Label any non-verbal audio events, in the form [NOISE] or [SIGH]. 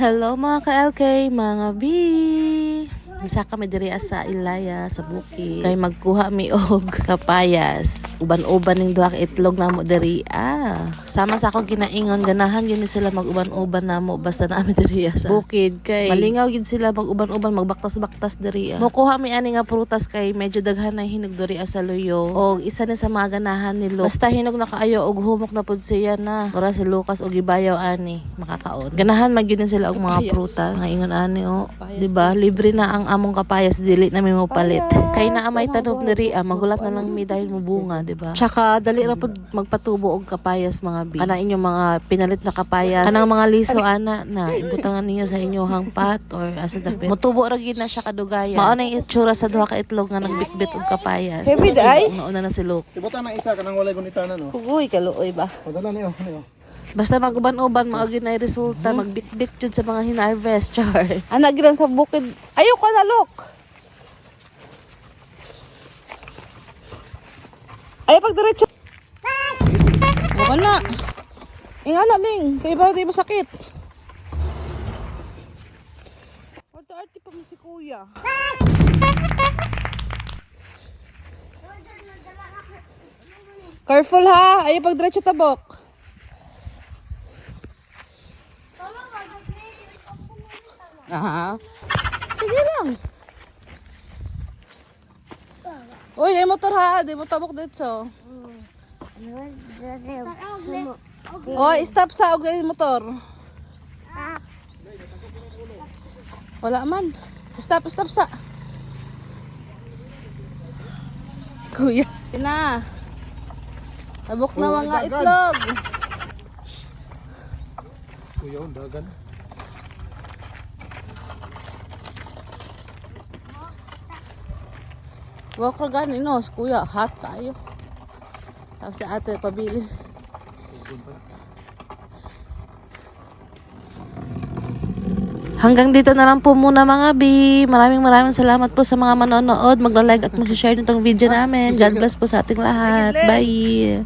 Hello mga ka-LK, mga B! Bisa kami diri sa Ilaya sa bukid. Kay magkuha mi og kapayas. Uban-uban ning duha itlog namo diri. Ah, sama sa akong ginaingon ganahan gini sila mag-uban-uban namo basta na mi diri sa bukid kay malingaw gid sila mag-uban-uban magbaktas-baktas diri. Ah. Mokuha mi ani nga prutas kay medyo daghan na hinog diri sa luyo. Og isa ni sa mga ganahan ni Lo. Basta hinog na kaayo og humok na pud siya na. Ora si Lucas og ibayaw ani makakaon. Ganahan man gyud sila og mga prutas. Nga ingon ani o, di ba? Libre na ang among kapayas dili na mi mo palit. Kay naa may tanom diri ah, magulat na lang mi dahil mo bunga, di ba? Tsaka dali ra pud magpatubo og kapayas mga bi. Kana inyong mga pinalit na kapayas. Kanang mga liso ana na ibutangan ninyo sa inyong pot or asa dapit. Mutubo ra gid na siya kadugayan. Mao na itsura sa duha ka itlog nga nagbitbit og kapayas. Heavy day? Nauna na si Luke. Ibutan na isa kanang walay gunitanan no. Uy, kaluoy ba? Padala niyo, niyo. Basta maguban-uban, maagi na resulta, magbit-bit jud sa mga hinarvest, [LAUGHS] char. Anak gilan sa bukid. Ayaw ka na, look. Ay, pag diretso. Wala na. Inga na, Ling. Kaya para di masakit. Arte-arte pa mo si kuya. Careful ha. Ayaw pag diretso tabok. Aha. Sige lang. Uy, may motor ha. Di mo tabok dito. Oy, stop sa og motor. Wala man. Stop, stop sa. Kuya. Ina. Tabok na mga itlog. Kuya, dagan. Walk ra gani no, kuya, hot tayo. Tapos si ate pabili. Hanggang dito na lang po muna mga B. Maraming maraming salamat po sa mga manonood. Magla-like at mag-share nitong video namin. God bless po sa ating lahat. Bye!